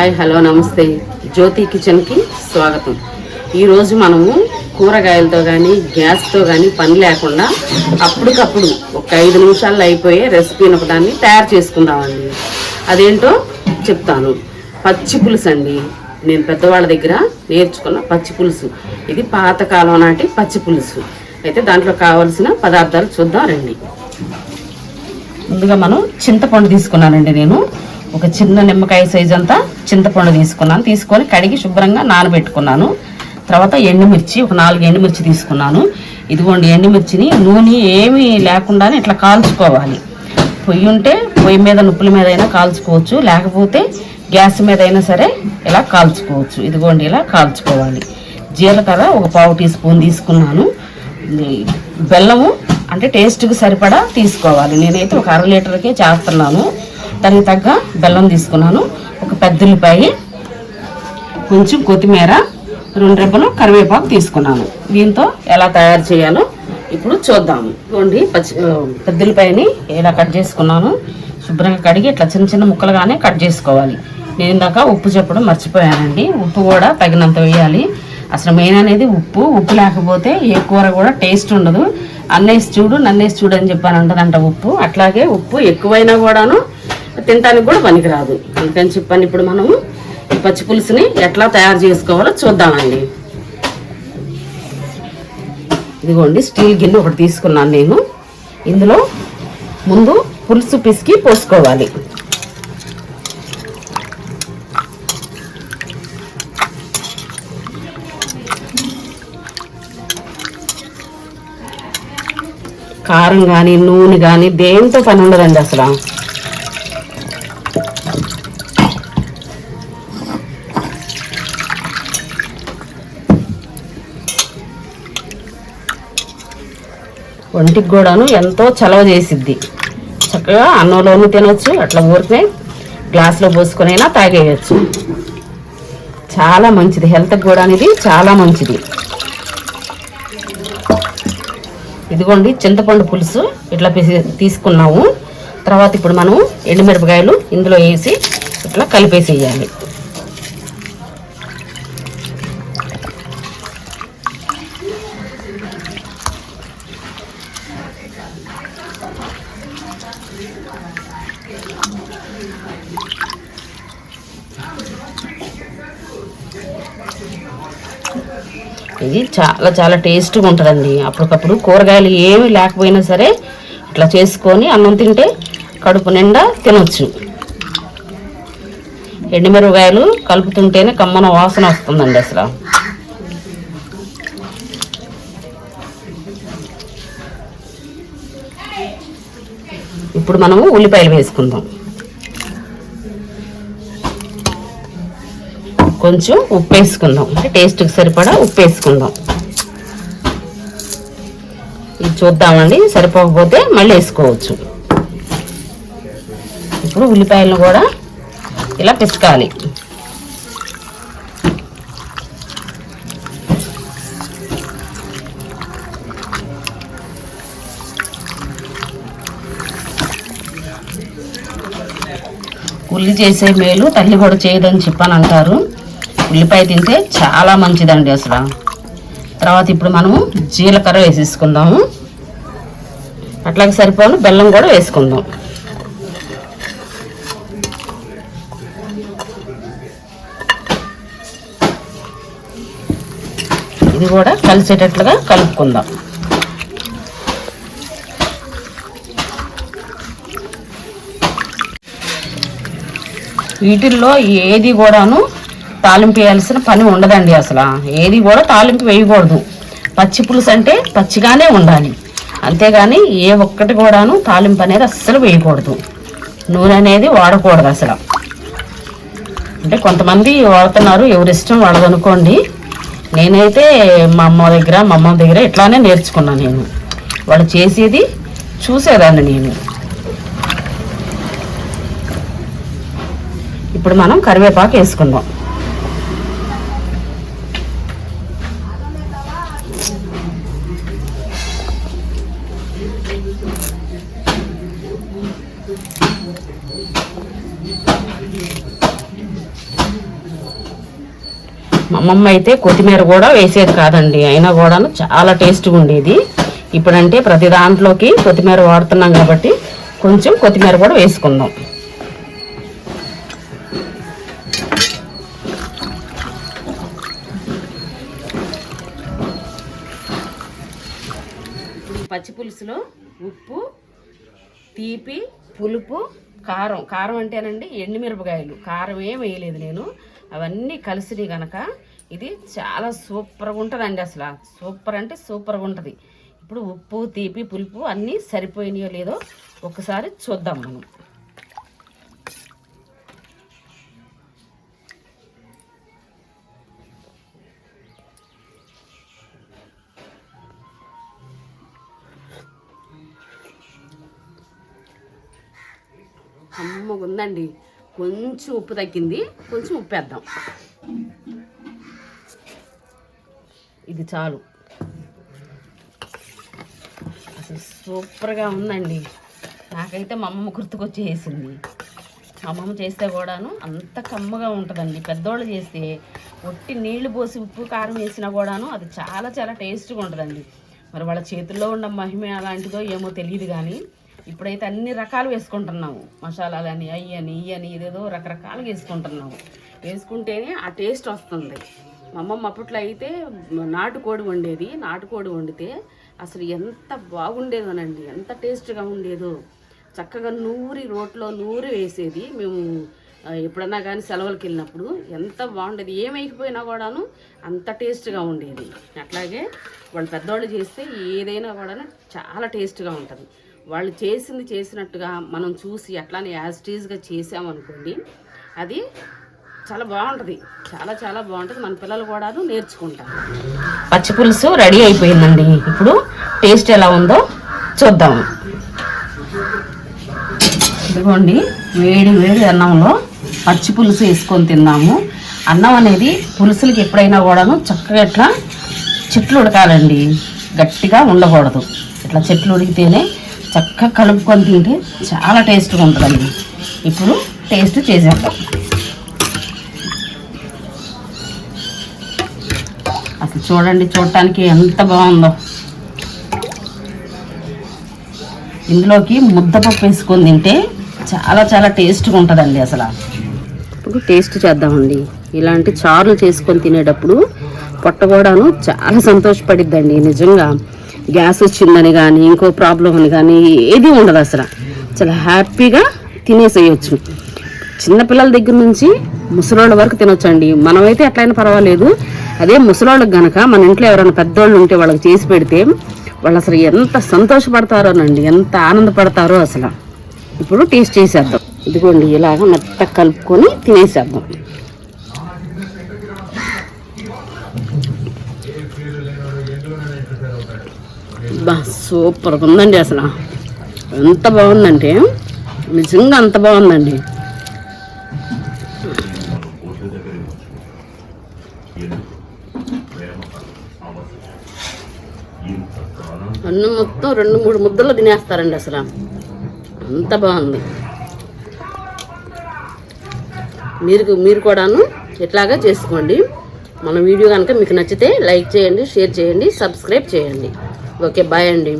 Hi hello నమస్తే. జ్యోతి కిచెన్కి స్వాగతం. ఈరోజు మనము కూరగాయలతో కానీ గ్యాస్తో కానీ పని లేకుండా అప్పటికప్పుడు ఒక ఐదు నిమిషాల్లో అయిపోయే రెసిపీని ఒకదాన్ని తయారు చేసుకుందామండి. అదేంటో చెప్తాను. పచ్చి పులుసు అండి. నేను పెద్దవాళ్ళ దగ్గర నేర్చుకున్న పచ్చి పులుసు. ఇది పాతకాలం నాటి పచ్చి పులుసు. అయితే దాంట్లో కావలసిన పదార్థాలు చూద్దాం రండి. ముందుగా మనం చింతపండు తీసుకున్నానండి నేను. ఒక చిన్న నిమ్మకాయ సైజ్ అంతా చింతపండు తీసుకున్నాను. తీసుకొని కడిగి శుభ్రంగా నానబెట్టుకున్నాను. తర్వాత ఎండుమిర్చి ఒక నాలుగు ఎండుమిర్చి తీసుకున్నాను. ఇదిగోండి ఎండుమిర్చిని నూనె ఏమీ లేకుండానే ఇట్లా కాల్చుకోవాలి. పొయ్యి ఉంటే పొయ్యి మీద నుప్పుల మీద అయినా కాల్చుకోవచ్చు. లేకపోతే గ్యాస్ మీద అయినా సరే ఇలా కాల్చుకోవచ్చు. ఇదిగోండి ఇలా కాల్చుకోవాలి. జీలకర్ర ఒక పావు టీ స్పూన్ తీసుకున్నాను. బెల్లము అంటే టేస్ట్కి సరిపడా తీసుకోవాలి. నేనైతే ఒక అర లీటర్కే చేస్తున్నాను. దానికి తగ్గ బెల్లం తీసుకున్నాను. ఒక పెద్ద ఉల్లిపాయి కొంచెం కొత్తిమీర రెండు రెబ్బలు కరివేపాకు తీసుకున్నాను. దీంతో ఎలా తయారు చేయాలో ఇప్పుడు చూద్దాము ఇదిగోండి పచ్చి పెద్ద ఉల్లిపాయని ఇలా కట్ చేసుకున్నాను. శుభ్రంగా కడిగి ఇట్లా చిన్న చిన్న ముక్కలుగానే కట్ చేసుకోవాలి. నేను ఇందాక ఉప్పు చెప్పడం మర్చిపోయానండి. ఉప్పు కూడా తగినంత వేయాలి. అసలు మెయిన్ అనేది ఉప్పు. ఉప్పు లేకపోతే ఏ కూర కూడా టేస్ట్ ఉండదు. అన్నేసి చూడు నన్నేసి చూడు అని చెప్పాను అంటదంట ఉప్పు. అట్లాగే ఉప్పు ఎక్కువైనా కూడాను తినడానికి కూడా పనికిరాదు. అందుకని చెప్పాను ఇప్పుడు మనము ఈ పచ్చి పులుసుని ఎట్లా తయారు చేసుకోవాలో చూద్దామండి. ఇదిగోండి స్టీల్ గిన్నె ఒకటి తీసుకున్నాను నేను. ఇందులో ముందు పులుసు పిసికి పోసుకోవాలి. కారం కానీ నూనె కానీ దేంతో పని ఉండదండి అసలు. ఒంటికి కూడాను ఎంతో చలవ చేసిద్ది. చక్కగా అన్నంలోనూ తినొచ్చు అట్లా ఊరికే గ్లాస్లో పోసుకొనైనా తాగేయచ్చు. చాలా మంచిది హెల్త్కి కూడా అనేది చాలా మంచిది. ఇదిగోండి చింతపండు పులుసు ఇట్లా పిసి- తీసుకున్నాము. తర్వాత ఇప్పుడు మనం ఎండుమిరపకాయలు ఇందులో వేసి ఇట్లా కలిపేసేయాలి. ఇది చాలా చాలా టేస్ట్గా ఉంటుందండి. అప్పటికప్పుడు కూరగాయలు ఏమి లేకపోయినా సరే ఇట్లా చేసుకొని అన్నం తింటే కడుపు నిండా తినొచ్చు. ఎండుమిరపకాయలు కలుపుతుంటేనే కమ్మన వాసన వస్తుందండి అసలు. ఇప్పుడు మనము ఉల్లిపాయలు వేసుకుందాం. కొంచెం ఉప్పు వేసుకుందాం అంటే టేస్ట్కి సరిపడా ఉప్పు వేసుకుందాం ఇది చూద్దామండి సరిపోకపోతే మళ్ళీ వేసుకోవచ్చు. ఇప్పుడు ఉల్లిపాయలను కూడా ఇలా పిసకాలి. ఉల్లి చేసే మేలు తల్లి కూడా చేయదని చెప్పని అంటారు ఉల్లిపాయ తింటే చాలా మంచిదండి అసలు. తర్వాత ఇప్పుడు మనము జీలకర్ర వేసేసుకుందాము. అట్లాగే సరిపోను బెల్లం కూడా వేసుకుందాం. ఇది కూడా కలిసేటట్లుగా కలుపుకుందాం. వీటిల్లో ఏది కూడాను తాలింపు వేయాల్సిన పని ఉండదండి అసలు. ఏది కూడా తాలింపు వేయకూడదు. పచ్చి పులుసు అంటే పచ్చిగానే ఉండాలి. అంతేగాని ఏ ఒక్కటి కూడాను తాలింపు అనేది అస్సలు వేయకూడదు. నూనె అనేది వాడకూడదు అసలు. అంటే కొంతమంది వాడుతున్నారు ఎవరి ఇష్టం వాళ్ళదనుకోండి నేనైతే మా అమ్మ దగ్గర మా అమ్మ దగ్గర ఇట్లానే నేర్చుకున్నాను నేను. వాళ్ళు చేసేది చూసేదాన్ని నేను. ఇప్పుడు మనం కరివేపాకు వేసుకుందాం. అమ్మమ్మ అయితే కొత్తిమీర కూడా వేసేది కాదండి. అయినా కూడాను చాలా టేస్ట్గా ఉండేది. ఇప్పుడంటే ప్రతి దాంట్లోకి కొత్తిమీర వాడుతున్నాం కాబట్టి కొంచెం కొత్తిమీర కూడా వేసుకుందాం. పచ్చి పులుసులో ఉప్పు తీపి పులుపు కారం. కారం అంటేనండి ఎండుమిరపకాయలు. కారం ఏం వేయలేదు నేను. అవన్నీ కలిసినవి కనుక ఇది చాలా సూపర్గా ఉంటుందండి అసలు. సూపర్ అంటే సూపర్గా ఉంటుంది. ఇప్పుడు ఉప్పు తీపి పులుపు అన్నీ సరిపోయినాయో లేదో ఒకసారి చూద్దాం మనం. కమ్మగా ఉందండి కొంచెం ఉప్పు తగ్గింది కొంచెం ఉప్పు వేద్దాం ఇది చాలు. అసలు సూపర్గా ఉందండి. నాకైతే మా అమ్మమ్మ గుర్తుకొచ్చేసింది. మా అమ్మమ్మ చేస్తే కూడాను అంత కమ్మగా ఉంటుందండి. పెద్దోళ్ళు చేస్తే ఒట్టి నీళ్ళు పోసి ఉప్పు కారం వేసినా కూడాను అది చాలా చాలా టేస్ట్గా ఉంటుందండి. మరి వాళ్ళ చేతుల్లో ఉన్న మహిమ అలాంటిదో ఏమో తెలియదు కానీ ఇప్పుడైతే అన్ని రకాలు వేసుకుంటున్నాము. మసాలాలని అయ్యి అని ఇయ్యి అని ఇదేదో రకరకాలుగా వేసుకుంటున్నాము. వేసుకుంటేనే ఆ టేస్ట్ వస్తుంది. మా అమ్మమ్మ అప్పట్లో అయితే నాటుకోడి వండేది. నాటుకోడి వండితే అసలు ఎంత బాగుండేదోనండి. ఎంత టేస్ట్గా ఉండేదో. చక్కగా నూరి రోట్లో నూరి వేసేది. మేము ఎప్పుడన్నా కానీ సెలవులకి వెళ్ళినప్పుడు ఎంత బాగుండేది. ఏమైపోయినా కూడాను అంత టేస్ట్గా ఉండేది. అట్లాగే వాళ్ళు పెద్దవాళ్ళు చేస్తే ఏదైనా కూడా చాలా టేస్ట్గా ఉంటుంది. వాళ్ళు చేసింది చేసినట్టుగా మనం చూసి అట్లానే యాజిటీజ్గా చేసామనుకోండి అది చాలా బాగుంటుంది. చాలా చాలా బాగుంటుంది. మన పిల్లలు కూడాను నేర్చుకుంటారు. పచ్చి పులుసు రెడీ అయిపోయిందండి. ఇప్పుడు టేస్ట్ ఎలా ఉందో చూద్దాం. ఇదిగోండి వేడి వేడి అన్నంలో పచ్చి పులుసు వేసుకొని తిన్నాము. అన్నం అనేది పులుసులకి ఎప్పుడైనా కూడాను చక్కగా ఇట్లా చెట్లు ఉడకాలండి. గట్టిగా ఉండకూడదు. ఇట్లా చెట్లు ఉడికితేనే చక్కగా కలుపుకొని తింటే చాలా టేస్ట్గా ఉంటుందండి. ఇప్పుడు టేస్ట్ చేసేద్దాం. అసలు చూడండి చూడటానికి ఎంత బాగుందో. ఇందులోకి ముద్దపప్పు వేసుకొని తింటే చాలా చాలా టేస్ట్గా ఉంటుందండి అసలు. ఇప్పుడు టేస్ట్ చేద్దామండి. ఇలాంటి చారులు చేసుకొని తినేటప్పుడు పొట్ట కూడాను చాలా సంతోషపడిద్దండి నిజంగా. గ్యాస్ వచ్చిందని కానీ ఇంకో ప్రాబ్లం అని కానీ ఏది ఉండదు అసలు. చాలా హ్యాపీగా తినేసేయచ్చు. చిన్నపిల్లల దగ్గర నుంచి ముసలోళ్ళ వరకు తినొచ్చండి. మనమైతే ఎట్లయినా పర్వాలేదు. అదే ముసలోళ్ళకి గనక మన ఇంట్లో ఎవరైనా పెద్దోళ్ళు ఉంటే వాళ్ళకి చేసి పెడితే వాళ్ళు అసలు ఎంత సంతోషపడతారోనండి. ఎంత ఆనందపడతారో అసలు. ఇప్పుడు టేస్ట్ చేసేద్దాం. ఇదిగోండి ఇలాగ మెత్త కలుపుకొని తినేసేద్దాం. బా సూపర్గా ఉందండి అసలు. ఎంత బాగుందంటే నిజంగా అంత బాగుందండి. అన్నం మొత్తం రెండు మూడు ముద్దలు తినేస్తారండి అసలు. అంత బాగుంది. మీరు మీరు కూడాను ఇట్లాగా చేసుకోండి. మన వీడియో కనుక మీకు నచ్చితే లైక్ చేయండి షేర్ చేయండి సబ్స్క్రైబ్ చేయండి. ఓకే బాయ్ అండి.